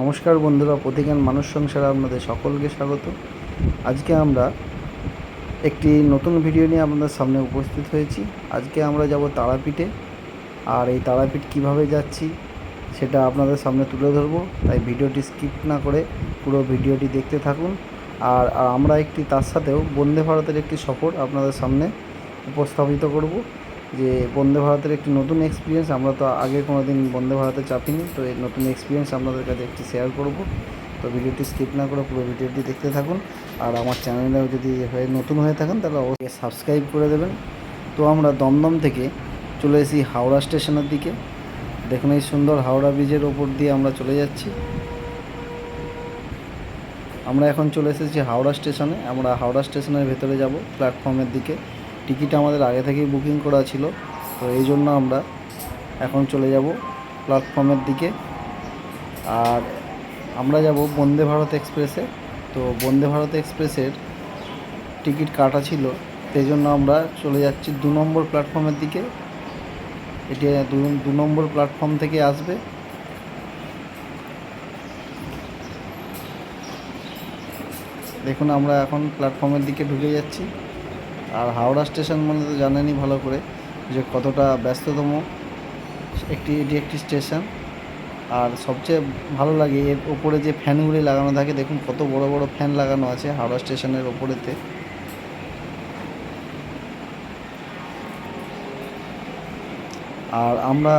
নমস্কার বন্ধুরা, প্রতিজ্ঞান মানুষ সংসারে আপনাদের সকলকে স্বাগত। আজকে আমরা একটি নতুন ভিডিও নিয়ে আপনাদের সামনে উপস্থিত হয়েছি। আজকে আমরা যাব তারাপীঠে। আর এই তারাপীঠ কীভাবে যাচ্ছি, সেটা আপনাদের সামনে তুলে ধরবো। তাই ভিডিওটি স্কিপ না করে পুরো ভিডিওটি দেখতে থাকুন। আর আমরা একটি, তার সাথেও বন্দে ভারতের একটি সফর আপনাদের সামনে উপস্থাপিত করব। যে বন্দে ভারতের একটি নতুন এক্সপিরিয়েন্স আমরা তো আগে কোনো দিন বন্দে ভারতে চাপিনি, তো এই নতুন এক্সপিরিয়েন্স আপনাদের কাছে একটি শেয়ার করব। তো ভিডিওটি স্কিপ না করে পুরো ভিডিওটি দেখতে থাকুন, আর আমার চ্যানেলেও যদি হয়ে নতুন হয়ে থাকেন, তাহলে অবশ্যই সাবস্ক্রাইব করে দেবেন। তো আমরা দমদম থেকে চলে এসেছি হাওড়া স্টেশনের দিকে। দেখুন এই সুন্দর হাওড়া ব্রিজের ওপর দিয়ে আমরা চলে যাচ্ছি। আমরা এখন চলে এসেছি হাওড়া স্টেশনে, আমরা হাওড়া স্টেশনের ভেতরে যাব প্ল্যাটফর্মের দিকে। টিকিট আমাদের আগে থেকেই বুকিং করা ছিল, তো এই জন্য আমরা এখন চলে যাব প্ল্যাটফর্মের দিকে। আর আমরা যাব বন্দে ভারত এক্সপ্রেসে। তো বন্দে ভারত এক্সপ্রেসের টিকিট কাটা ছিল, সেই জন্য আমরা চলে যাচ্ছি দু নম্বর প্ল্যাটফর্মের দিকে। এটি দু নম্বর প্ল্যাটফর্ম থেকে আসবে। দেখুন, আমরা এখন প্ল্যাটফর্মের দিকে ঢুকে যাচ্ছি। আর হাওড়া স্টেশন মানে তো জানেনই ভালো করে যে কতটা ব্যস্ততম একটি, এটি একটি স্টেশন। আর সবচেয়ে ভালো লাগে এর ওপরে যে ফ্যানগুলি লাগানো থাকে, দেখুন কত বড় বড় ফ্যান লাগানো আছে হাওড়া স্টেশনের ওপরেতে। আর আমরা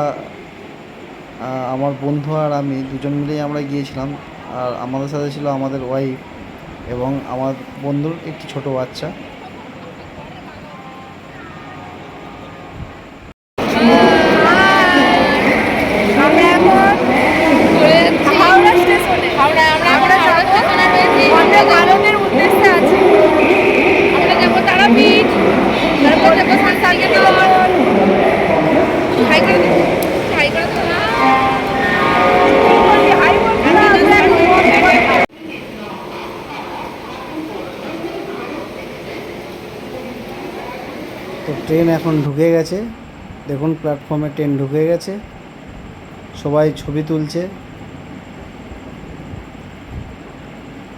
আমার বন্ধু আর আমি দুজন মিলেই আমরা গিয়েছিলাম। আর আমাদের সাথে ছিল আমাদের ওয়াইফ এবং আমার বন্ধুর একটি ছোট বাচ্চা আমরা এখন হাওড়া স্টেশনে হাওড়া আমরা আমরা হাওড়া স্টেশনে রয়েছি আমরা কারণের উদ্দেশ্যে আছি। আমরা যাব তারাপীঠ, তারপর যাব দিন তো ট্রেন এখন ঢুকে গেছে। দেখুন প্ল্যাটফর্মে ট্রেন ঢুকে গেছে। সবাই ছবি তুলছে।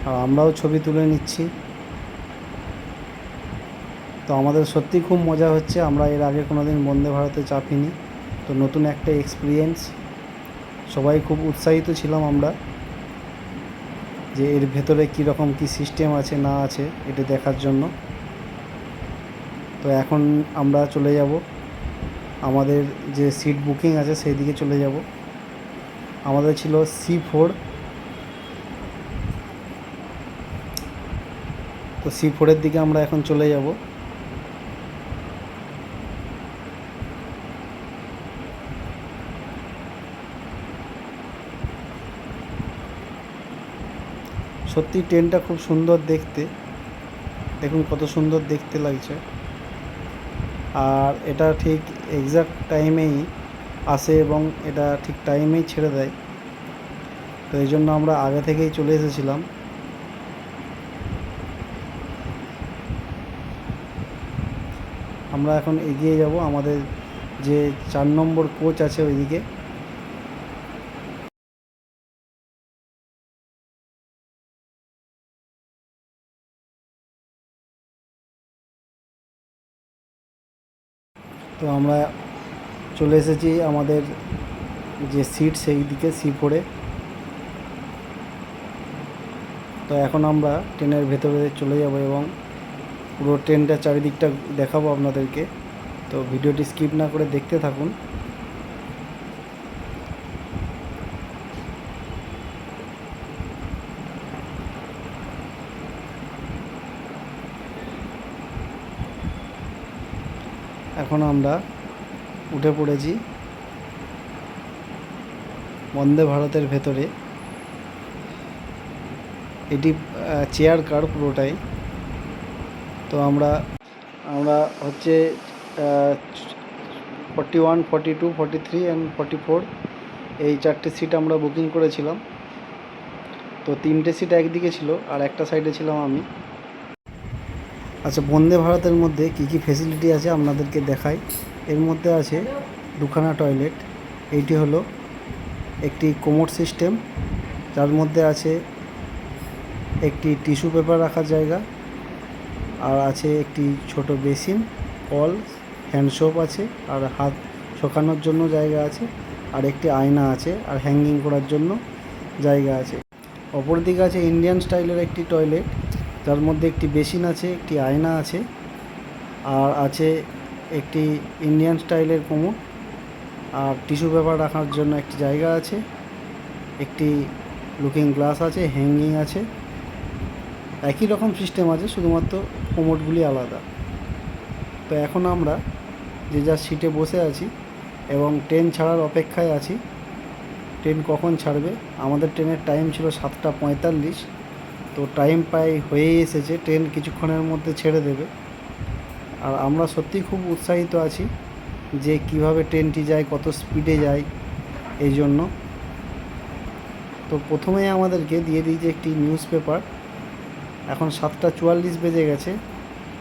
আর আমরাও ছবি তুলে নিচ্ছি। তো আমাদের সত্যি খুব মজা হচ্ছে, আমরা এর আগে কোনো দিন বন্দে ভারতে চাপিনি। তো নতুন একটা এক্সপিরিয়েন্স সবাই খুব উৎসাহিত ছিলাম আমরা যে এর ভেতরে কীরকম কী সিস্টেম আছে, না আছে, এটা দেখার জন্য। তো এখন আমরা চলে যাব। আমাদের যে সিট বুকিং আছে সেই দিকে চলে যাব। আমাদের ছিল সি ফোর তো সি ফোরের দিকে আমরা এখন চলে যাব। সত্যি ট্রেনটা খুব সুন্দর দেখতে। দেখুন কত সুন্দর দেখতে লাগছে। আর এটা ঠিক এক্সাক্ট টাইমেই আসে এবং এটা ঠিক টাইমেই ছেড়ে দেয়। তো এই জন্য আমরা আগে থেকেই চলে এসেছিলাম। আমরা এখন এগিয়ে যাব আমাদের যে চার নম্বর কোচ আছে ওইদিকে। তো আমরা চলে এসেছি আমাদের যে সিট সেই দিকে সি ফোরে। তো এখন আমরা ট্রেনের ভেতরে চলে যাব এবং পুরো ট্রেনটা চারিদিকটা দেখাবো আপনাদেরকে। তো ভিডিওটি স্কিপ না করে দেখতে থাকুন। এখন আমরা উঠে পড়েছি বন্দে ভারতের ভেতরে। এটি চেয়ার কার পুরোটাই। তো আমরা আমরা হচ্ছে forty one forty two forty three and forty four এই চারটে সিট আমরা বুকিং করেছিলাম। তো তিনটে সিট একদিকে ছিল আর একটা সাইডে ছিলাম আমি। আচ্ছা বন্দে ভারতের মধ্যে কী কী ফেসিলিটি আছে আপনাদেরকে দেখাই? এর মধ্যে আছে দুখানা টয়লেট এইটি হলো একটি কোমোড সিস্টেম যার মধ্যে আছে একটি টিস্যু পেপার রাখার জায়গা আর আছে একটি ছোট বেসিন, কল হ্যান্ড সোপ আছে, আর হাত শোকানোর জন্য জায়গা আছে, আর একটি আয়না আছে, আর হ্যাঙ্গিং করার জন্য জায়গা আছে। অপরদিকে আছে ইন্ডিয়ান স্টাইলের একটি টয়লেট যার মধ্যে একটি বেসিন আছে, একটি আয়না আছে, আর আছে একটি ইন্ডিয়ান স্টাইলের কোমর, আর টিস্যু পেপার রাখার জন্য একটি জায়গা আছে, একটি লুকিং গ্লাস আছে হ্যাঙ্গিং আছে একই রকম সিস্টেম আছে, শুধুমাত্র কোমোডগুলি আলাদা। তো এখন আমরা যে যার সিটে বসে আছি এবং ট্রেন ছাড়ার অপেক্ষায় আছি ট্রেন কখন ছাড়বে? আমাদের ট্রেনের টাইম ছিল সাতটা পঁয়তাল্লিশ। তো টাইম প্রায় হয়েই এসেছে ট্রেন কিছুক্ষণের মধ্যে ছেড়ে দেবে। আর আমরা সত্যিই খুব উৎসাহিত আছি যে কীভাবে ট্রেনটি যায়, কত স্পিডে যায়, এই জন্য। তো প্রথমেই আমাদেরকে দিয়ে দিয়েছে একটি নিউজ পেপার এখন সাতটা চুয়াল্লিশ বেজে গেছে,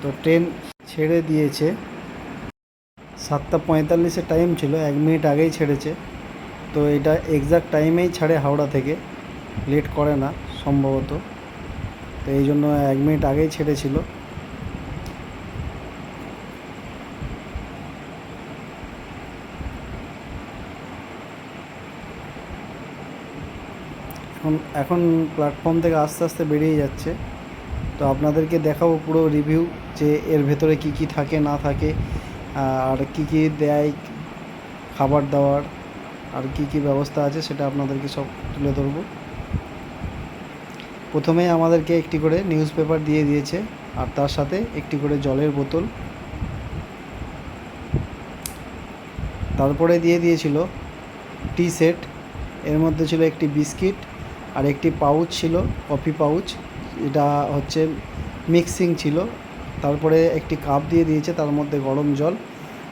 তো ট্রেন ছেড়ে দিয়েছে। সাতটা পঁয়তাল্লিশের টাইম ছিল, এক মিনিট আগেই ছেড়েছে। তো এটা এক্সাক্ট টাইমেই ছাড়ে হাওড়া থেকে। লেট করে না, সম্ভবত। তো এই জন্য এক মিনিট আগেই ছেড়েছিল। এখন এখন প্ল্যাটফর্ম থেকে আস্তে আস্তে বেরিয়ে যাচ্ছে। তো আপনাদেরকে দেখাবো পুরো রিভিউ যে এর ভেতরে কি কি থাকে, না থাকে, আর কি কি দেয়, খাবার দাবার, আর কি কি ব্যবস্থা আছে সেটা আপনাদেরকে সব তুলে ধরবো। প্রথমেই আমাদেরকে একটি করে নিউজ পেপার দিয়ে দিয়েছে, আর তার সাথে একটি করে জলের বোতল। তারপরে দিয়ে দিয়েছিল টি সেট এর মধ্যে ছিল একটি বিস্কিট আর একটি পাউচ ছিল কফি পাউচ এটা হচ্ছে মিক্সিং ছিল। তারপরে একটি কাপ দিয়ে দিয়েছে, তার মধ্যে গরম জল।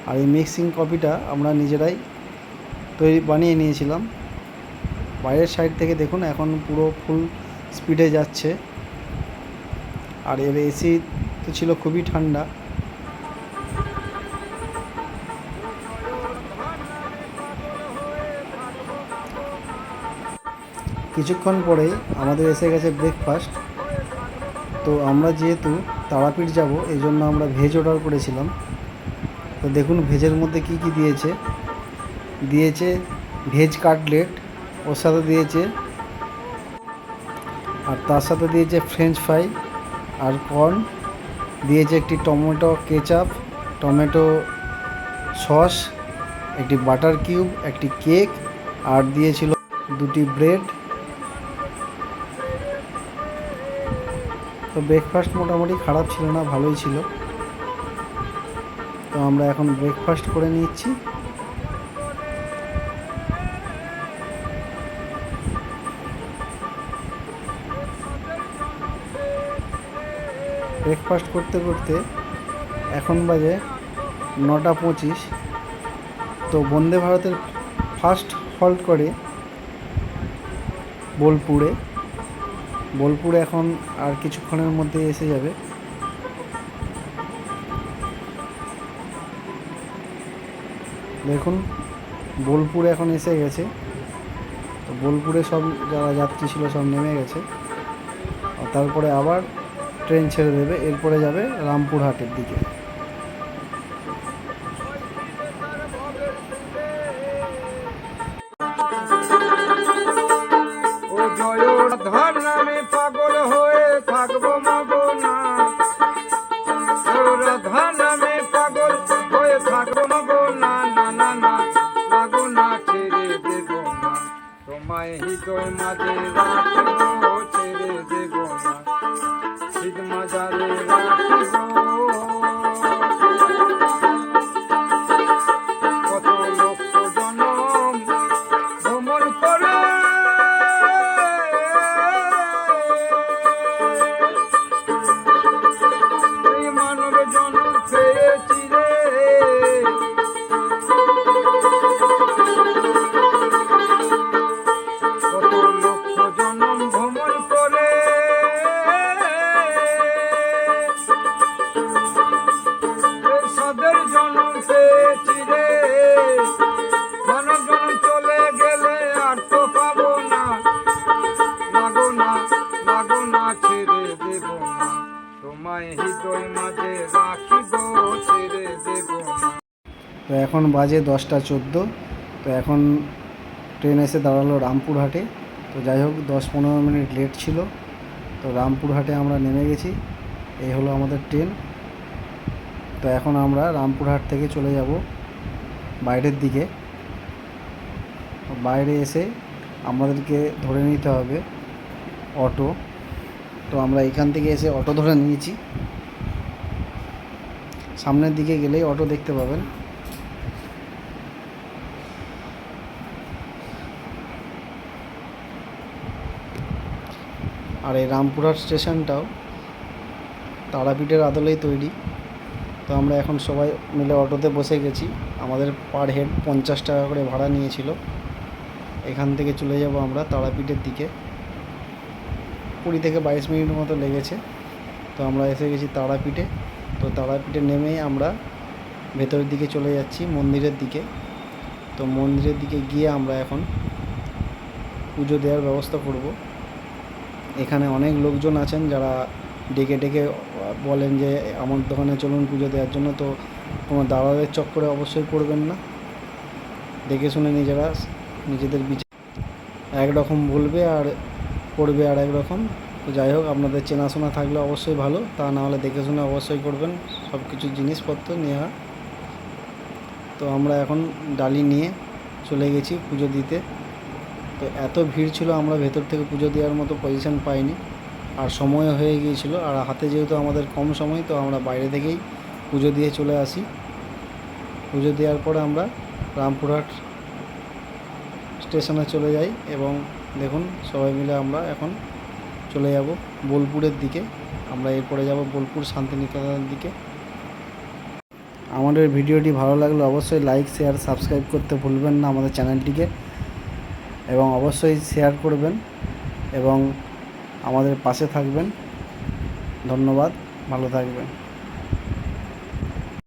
আর এই মিক্সিং কপিটা আমরা নিজেরাই তৈরি, বানিয়ে নিয়েছিলাম। বাইরের সাইড থেকে দেখুন, এখন পুরো ফুল স্পিডে যাচ্ছে। আর এর এসি তো ছিল খুবই ঠান্ডা। কিছুক্ষণ পরেই আমাদের এসে গেছে ব্রেকফাস্ট তো আমরা যেহেতু তারাপীঠ যাব, এই জন্য আমরা ভেজ অর্ডার করেছিলাম। তো দেখুন ভেজের মধ্যে কি কি দিয়েছে। দিয়েছে ভেজ কাটলেট ওর সাথে দিয়েছে আর তার সাথে দিয়েছে ফ্রেঞ্চ ফ্রাই আর কর্ন দিয়েছে একটি টমেটো কেচাপ টমেটো সস একটি বাটার কিউব একটি কেক আর দিয়েছিল দুটি ব্রেড তো ব্রেকফাস্ট মোটামুটি খারাপ ছিল না, ভালোই ছিল। তো আমরা এখন ব্রেকফাস্ট করে নিচ্ছি। ব্রেকফাস্ট করতে করতে এখন বাজে নটা পঁচিশ। তো বন্দে ভারতের ফার্স্ট হল্ট করে বোলপুরে। বোলপুরে এখন আর কিছুক্ষণের মধ্যে এসে যাবে। দেখুন, বোলপুর এখন এসে গেছে। তো বোলপুরে সব যারা যাত্রী ছিল সব নেমে গেছে। তারপরে আবার ট্রেন ছেড়ে দেবে। এরপরে যাবে রামপুরহাটের দিকে। তো এখন বাজে দশটা চোদ্দ, তো এখন ট্রেন এসে দাঁড়াল রামপুরহাটে। তো যাই হোক, দশ পনেরো মিনিট লেট ছিল, তো রামপুরহাটে আমরা নেমে গেছি। এই হলো আমাদের ট্রেন। তো এখন আমরা রামপুরহাট থেকে চলে যাব বাইরের দিকে। বাইরে এসে আমাদেরকে ধরে নিতে হবে অটো। তো আমরা এখান থেকে এসে অটো ধরে নিয়েছি। সামনের দিকে গেলেই অটো দেখতে পাবেন। আর এই রামপুরহাট স্টেশনটাও তারাপীঠের আদলেই তৈরি। তো আমরা এখন সবাই মিলে অটোতে বসে গেছি। আমাদের পার হেড পঞ্চাশ টাকা করে ভাড়া নিয়েছিল। এখান থেকে চলে যাব আমরা তারাপীঠের দিকে। কুড়ি থেকে বাইশ মিনিট মতো লেগেছে। তো আমরা এসে গেছি তারাপীঠে। তো তারাপীঠে নেমেই আমরা ভেতরের দিকে চলে যাচ্ছি, মন্দিরের দিকে। তো মন্দিরের দিকে গিয়ে আমরা এখন পুজো দেওয়ার ব্যবস্থা করব। এখানে অনেক লোকজন আছেন যারা ডেকে ডেকে বলেন যে, আমার দোকানে চলুন পুজো দেওয়ার জন্য। তো কোনো দালালের চক্করে অবশ্যই পড়বেন না। দেখে শুনে নিজেরা নিজেদের বিচার একরকম বলবে আর করবে আর একরকম তো যাই হোক, আপনাদের চেনাশোনা থাকলে অবশ্যই ভালো। তা না হলে দেখে শুনে অবশ্যই করবেন। সব কিছু জিনিসপত্র নেওয়া তো আমরা এখন ডালি নিয়ে চলে গেছি পুজো দিতে। তো এত ভিড় ছিল, আমরা ভেতর থেকে পুজো দেওয়ার মতো পজিশন পাইনি। আর সময় হয়ে গিয়েছিল। আর হাতে যেহেতু আমাদের কম সময়, তো আমরা বাইরে থেকেই পুজো দিয়ে চলে আসি। পুজো দেওয়ার পরে আমরা রামপুরহাট স্টেশনে চলে যাই এবং দেখুন, সবাই মিলে আমরা এখন চলে যাব বোলপুরের দিকে। আমরা এরপরে যাব বোলপুর শান্তিনিকেতনের দিকে। আমাদের ভিডিওটি ভালো লাগলে অবশ্যই লাইক শেয়ার সাবস্ক্রাইব করতে ভুলবেন না আমাদের চ্যানেলটিকে এবং অবশ্যই শেয়ার করবেন এবং আমাদের পাশে থাকবেন। ধন্যবাদ, ভালো থাকবেন।